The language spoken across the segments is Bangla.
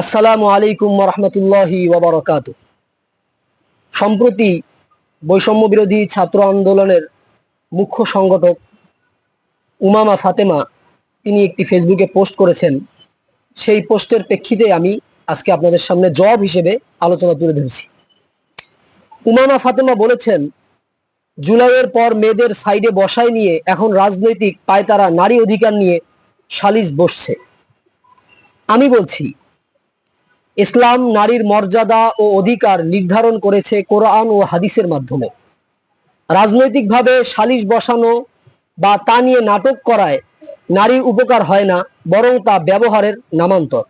আসসালামু আলাইকুম রহমতুল্লাহি ওবরকাত সম্প্রতি বৈষম্য বিরোধী ছাত্র আন্দোলনের মুখ্য সংগঠক উমামা ফাতেমা, তিনি একটি ফেসবুকে পোস্ট করেছেন। সেই পোস্টের প্রেক্ষিতে আমি আজকে আপনাদের সামনে জব হিসেবে আলোচনা তুলে ধরেছি। উমামা ফাতেমা বলেছেন, জুলাইয়ের পর মেয়েদের সাইডে বসায় নিয়ে এখন রাজনৈতিক পায়তারা নারী অধিকার নিয়ে সালিশ বসছে। আমি বলছি ইসলাম নারীর মর্যাদা ও অধিকার নির্ধারণ করেছে কোরআন ও হাদিসের মাধ্যমে। রাজনৈতিকভাবে সালিশ বসানো বা তা নিয়ে নাটক করায় নারীর উপকার হয় না, বরং তা ব্যবহারের নামান্তর।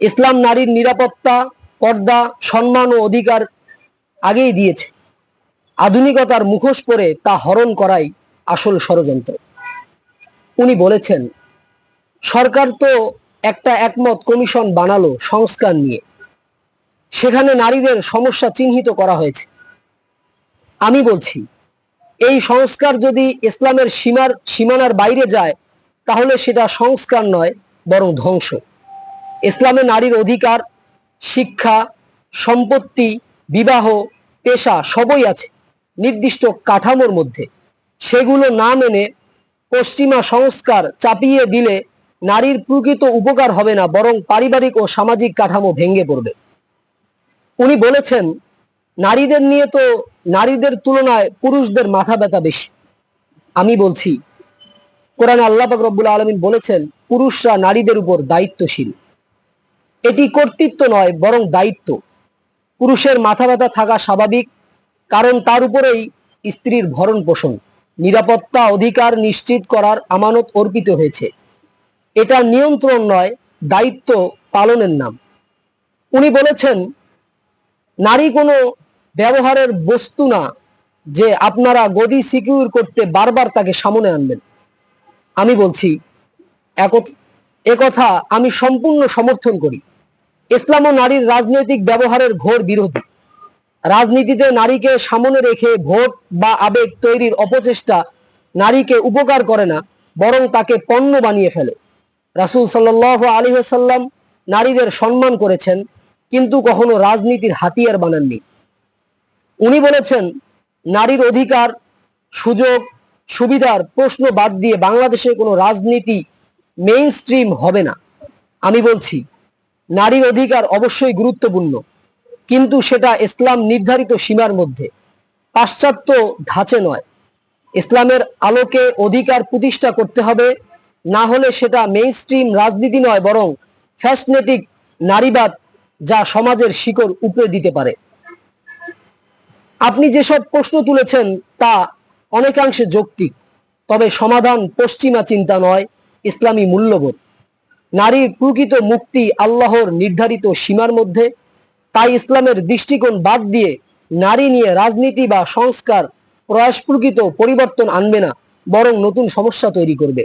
ইসলাম নারীর নিরাপত্তা, পর্দা, সম্মান ও অধিকার আগেই দিয়েছে। আধুনিকতার মুখোশ পরে তা হরণ করাই আসল ষড়যন্ত্র। উনি বলেছেন, সরকার তো একটা একমত কমিশন বানালো সংস্কার নিয়ে। সেখানে নারীদের সমস্যা চিহ্নিত করা হয়েছে। আমি বলছি, এই সংস্কার যদি ইসলামের সীমার, সীমানার বাইরে যায়, তাহলে সেটা সংস্কার নয়, বরং ধ্বংস। ইসলামে নারীর অধিকার, শিক্ষা, সম্পত্তি, বিবাহ, পেশা সবই আছে নির্দিষ্ট কাঠামোর মধ্যে। সেগুলো না মেনে পশ্চিমা সংস্কার চাপিয়ে দিলে নারীর প্রকৃত উপকার হবে না, বরং পারিবারিক ও সামাজিক কাঠামো ভেঙে পড়বে। উনি বলেছেন, নারীদের নিয়ে তো নারীদের তুলনায় পুরুষদের মাথা ব্যথা বেশি। আমি বলছি, কোরআনে আল্লাহ পাক রব্বুল আলমিন বলেছেন, পুরুষরা নারীদের উপর দায়িত্বশীল। এটি কর্তৃত্ব নয়, বরং দায়িত্ব। পুরুষের মাথা ব্যথা থাকা স্বাভাবিক, কারণ তার উপরেই স্ত্রীর ভরণ পোষণ নিরাপত্তা অধিকার নিশ্চিত করার আমানত অর্পিত হয়েছে। এটা নিয়ন্ত্রণ নয়, দায়িত্ব পালনের নাম। উনি বলেছেন, নারী কোনো ব্যবহারের বস্তু না যে আপনারা গদি সিকিউর করতে বারবার তাকে সামনে আনবেন। আমি বলছি, একথা আমি সম্পূর্ণ সমর্থন করি। ইসলাম ও নারীর রাজনৈতিক ব্যবহারের ঘোর বিরোধী। রাজনীতিতে নারীকে সামনে রেখে ভোট বা আবেগ তৈরির অপচেষ্টা নারীকে উপকার করে না, বরং তাকে পণ্য বানিয়ে ফেলে। রাসুল সাল্লাহ আলী সাল্লাম নারীদের সম্মান করেছেন, কিন্তু কখনো রাজনীতির হাতিয়ার বানাননি। উনি বলেছেন, নারীর অধিকার, সুযোগ, সুবিধার প্রশ্ন বাদ দিয়ে বাংলাদেশে কোনো রাজনীতি মেইন স্ট্রিম হবে না। আমি বলছি, নারীর অধিকার অবশ্যই গুরুত্বপূর্ণ, কিন্তু সেটা ইসলাম নির্ধারিত সীমার মধ্যে, পাশ্চাত্য ধাঁচে নয়। ইসলামের আলোকে অধিকার প্রতিষ্ঠা করতে হবে না হলে সেটা মেইন স্ট্রিম রাজনীতি নয়, বরং ফ্যাসনেটিক নারীবাদ যা সমাজের শিকড় উপরে দিতে পারে। আপনি যেসব প্রশ্ন তুলেছেন তা অনেকাংশে যৌক্তিক, তবে সমাধান পশ্চিমা চিন্তা নয়, ইসলামী মূল্যবোধ। নারীর প্রকৃত মুক্তি আল্লাহর নির্ধারিত সীমার মধ্যে, তাই ইসলামের দৃষ্টিকোণ বাদ দিয়ে নারী নিয়ে রাজনীতি বা সংস্কার প্রয়াস প্রকৃত পরিবর্তন আনবে না, বরং নতুন সমস্যা তৈরি করবে।